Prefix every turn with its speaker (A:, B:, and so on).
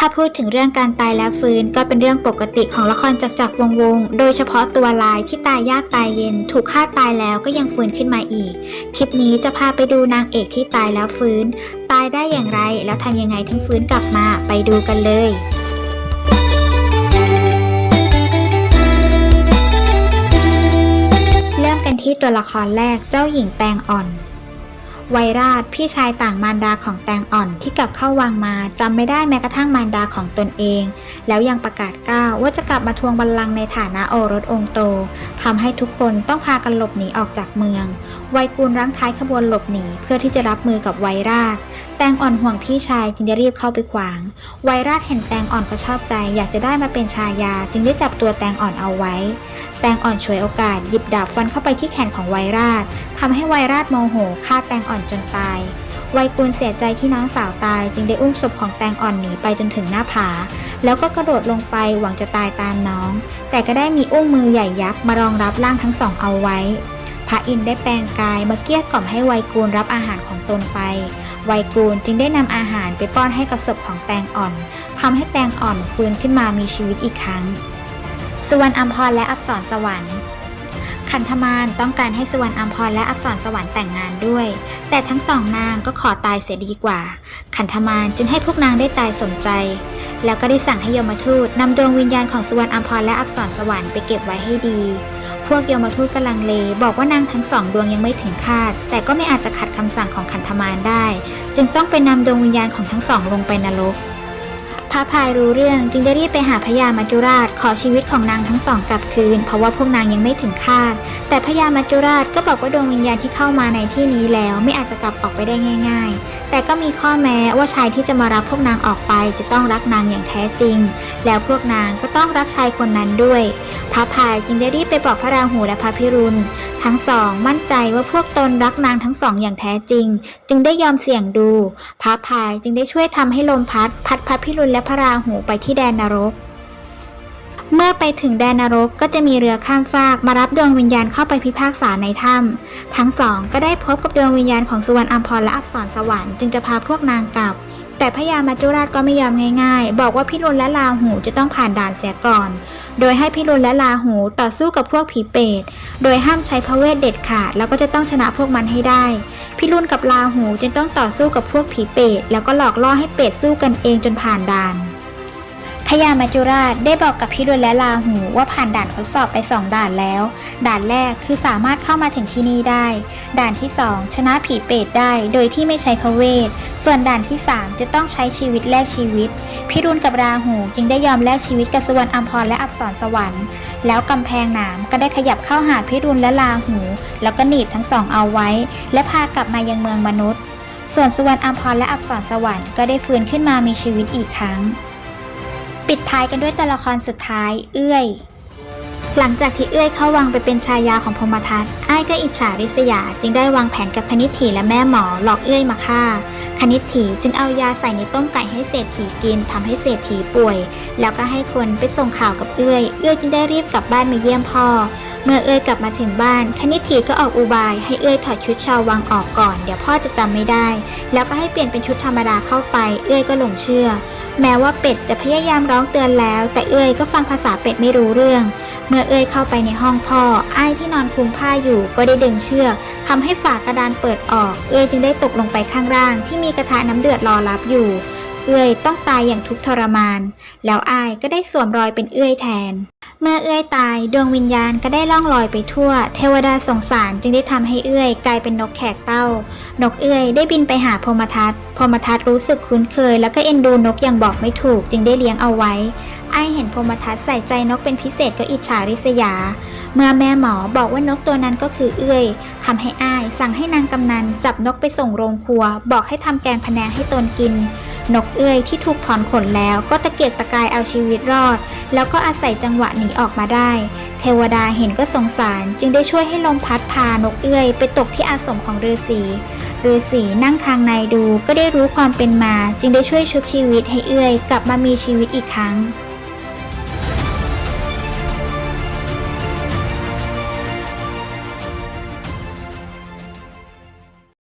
A: ถ้าพูดถึงเรื่องการตายแล้วฟื้นก็เป็นเรื่องปกติของละครจักจักรวงวง โดยเฉพาะตัวลายที่ตายยากตายเย็น ถูกฆ่าตายแล้วก็ยังฟื้นขึ้นมาอีก คลิปนี้จะพาไปดูนางเอกที่ตายแล้วฟื้น ตายได้อย่างไรแล้วทำยังไงถึงฟื้นกลับมาไปดูกันเลยเริ่มกันที่ตัวละครแรกเจ้าหญิงแตงอ่อน ไวราชพี่ชายต่างมารดาของแตงอ่อนที่กลับเข้าวังมาจำไม่ได้แม้กระทั่งมารดาของตนเอง แล้วยังประกาศก้าวว่าจะกลับมาทวงบัลลังก์ในฐานะโอรสองค์โตทำให้ทุกคนต้องพากันหลบหนีออกจากเมือง ไวกูลรั้งท้ายขบวนหลบหนีเพื่อที่จะรับมือกับไวราช แตงอ่อนห่วงพี่ชายจึงได้รีบเข้าไปขวาง ไวราชเห็นแตงอ่อนก็ชอบใจ อยากจะได้มาเป็นชายา จึงได้จับตัวแตงอ่อนเอาไว้ แตงอ่อนฉวยโอกาสหยิบดาบฟันเข้าไปที่แขนของไวราชทำให้ไวราชโมโหฆ่าแตงอ่อนจนตาย ไวกุลเสียใจที่น้องสาวตายจึงได้อุ้มศพของแตงอ่อนหนีไปจนถึงหน้าผา แล้วก็กระโดดลงไปหวังจะตายตามน้อง แต่ก็ได้มีอุ้งมือใหญ่ยักษ์มารองรับร่างทั้งสองเอาไว้ พระอินทร์ได้แปลงกายมาเกลี้ยกล่อมให้ไวกูลรับอาหารของตนไป ไวกูลจึงได้นำอาหารไปป้อนให้กับศพของแตงอ่อนทำให้แตงอ่อนฟื้นขึ้นมามีชีวิตอีกครั้งสุวรรณอัมพรและอักษรสวรรค์ ขันธมารต้องการให้สุวรรณอัมพรและอักษรสวรรค์แต่งงานด้วย แต่ทั้งสองนางก็ขอตายเสียดีกว่า ขันธมารจึงให้พวกนางได้ตายสมใจ แล้วก็ได้สั่งให้ยมทูตนำดวงวิญญาณของสุวรรณอัมพรและอักษรสวรรค์ไปเก็บไว้ให้ดี พวกยมทูตกำลังเล บอกว่านางทั้งสองดวงยังไม่ถึงคาด แต่ก็ไม่อาจจะขัดคำสั่งของขันธมารได้ จึงต้องไปนำดวงวิญญาณของทั้งสองลงไปนรก ระพายรู้เรื่องจึงได้รีบไปหาพญามัจจุราชขอชีวิตของนางทั้งสองกลับคืน เพราะว่าพวกนางยังไม่ถึงคาด แต่พญามัจจุราชก็บอกว่าดวงวิญญาณที่เข้ามาในที่นี้แล้วไม่อาจจะกลับออกไปได้ง่าย ๆ แต่ก็มีข้อแม้ว่าชายที่จะมารับพวกนางออกไปจะต้องรักนางอย่างแท้จริง แล้วพวกนางก็ต้องรักชายคนนั้นด้วยพระพายจึงได้รีบไปบอกพระราหูและพระพิรุณทั้งสองมั่นใจว่าพวกตนรักนางทั้งสองอย่างแท้จริง จึงได้ยอมเสี่ยงดูพระพายจึงได้ช่วยทำให้ลมพัด พัดพระพิรุณและพระราหูไปที่แดนนรก เมื่อไปถึงแดนนรกก็จะมีเรือข้ามฟากมารับดวงวิญญาณเข้าไปพิพากษาในถ้ำทั้งสองก็ได้พบกับดวงวิญญาณของสุวรรณอัมพรและอับสรสวรรค์จึงจะพาพวกนางกลับ แต่พญามัจจุราชก็ไม่ยอมง่ายๆ บอกว่าพิรุณและลาหูจะต้องผ่านด่านเสียก่อน โดยให้พิรุณและลาหูต่อสู้กับพวกผีเปรต โดยห้ามใช้พระเวทเด็ดขาดแล้วก็จะต้องชนะพวกมันให้ได้ พิรุณกับลาหูจึงต้องต่อสู้กับพวกผีเปรตแล้วก็หลอกล่อให้เปรตสู้กันเองจนผ่านด่าน พญามัจจุราชได้บอกกับพิรุณและลาหูว่าผ่านด่านทดสอบไปสองด่านแล้ว ด่านแรกคือสามารถเข้ามาถึงที่นี่ได้ ด่านที่สองชนะผีเปรตได้โดยที่ไม่ใช้พระเวท ส่วนด่านที่สามจะต้องใช้ชีวิตแลกชีวิต พิรุณกับราหูจึงได้ยอมแลกชีวิตกับสุวรรณอัมพรและอักษรสวรรค์ แล้วกำแพงหนามก็ได้ขยับเข้าหาพิรุณและลาหู แล้วก็หนีบทั้งสองเอาไว้ และพากลับมายังเมืองมนุษย์ ส่วนสุวรรณอัมพรและอักษรสวรรค์ก็ได้ฟื้นขึ้นมามีชีวิตอีกครั้ง ปิดท้ายกันด้วยตัวละครสุดท้าย เอื้อย หลังจากที่เอื้อยเข้าวังไปเป็นชายาของพมทัศน์ไอ้ายก็อิจฉาริษยา จึงได้วางแผนกับคณิตถีและแม่หมอหลอกเอื้อยมาฆ่า คณิตถีจึงเอายาใส่ในต้มไก่ให้เศรษฐีกินทำให้เศรษฐีป่วย แล้วก็ให้คนไปส่งข่าวกับเอื้อย เอื้อยจึงได้รีบกลับบ้านมาเยี่ยมพ่อ เมื่อเอื้อยกลับมาถึงบ้าน คณิตถีก็ออกอุบายให้เอื้อยถอดชุดชาววังออกก่อน เดี๋ยวพ่อจะจำไม่ได้ แล้วก็ให้เปลี่ยนเป็นชุดธรรมดาเข้าไป เอื้อยก็หลงเชื่อ แม้ว่าเป็ดจะพยายามร้องเตือนแล้ว แต่เอื้อยก็ฟังภาษาเป็ดไม่รู้เรื่องเมื่อเอ้ยเข้าไปในห้องพ่อ อ้ายที่นอนคลุมผ้าอยู่ก็ได้ดึงเชือกทำให้ฝากระดานเปิดออก เอ้ยจึงได้ตกลงไปข้างล่าง ที่มีกระทะน้ำเดือดรอรับอยู่ เอื้อยต้องตายอย่างทุกข์ทรมาน แล้วอ้ายก็ได้สวมรอยเป็นเอื้อยแทน เมื่อเอื้อยตายดวงวิญญาณก็ได้ล่องลอยไปทั่ว เทวดาสงสารจึงได้ทำให้เอื้อยกลายเป็นนกแขกเต้า นกเอื้อยได้บินไปหาพรมทัตพรมทัตรู้สึกคุ้นเคย แล้วก็เอ็นดูนกอย่างบอกไม่ถูก จึงได้เลี้ยงเอาไว้ไอายเห็นพรมทัตใส่ใจนกเป็นพิเศษก็อิจฉาริษยา เมื่อแม่หมอบอกว่านกตัวนั้นก็คือเอื้อยทำให้อ้ายสั่งให้นางกำนันจับนกไปส่งโรงครัว บอกให้ทำแกงพะแนงให้ตนกิน นกเอื้อยที่ถูกถอนขนแล้วก็ตะเกียกตะกายเอาชีวิตรอด แล้วก็อาศัยจังหวะหนีออกมาได้ เทวดาเห็นก็สงสาร จึงได้ช่วยให้ลมพัดพานกเอื้อย ไปตกที่อาสมของฤาษีฤาษีนั่งทางในดูก็ได้รู้ความเป็นมา จึงได้ช่วยชุบชีวิตให้เอื้อย กลับมามีชีวิตอีกครั้ง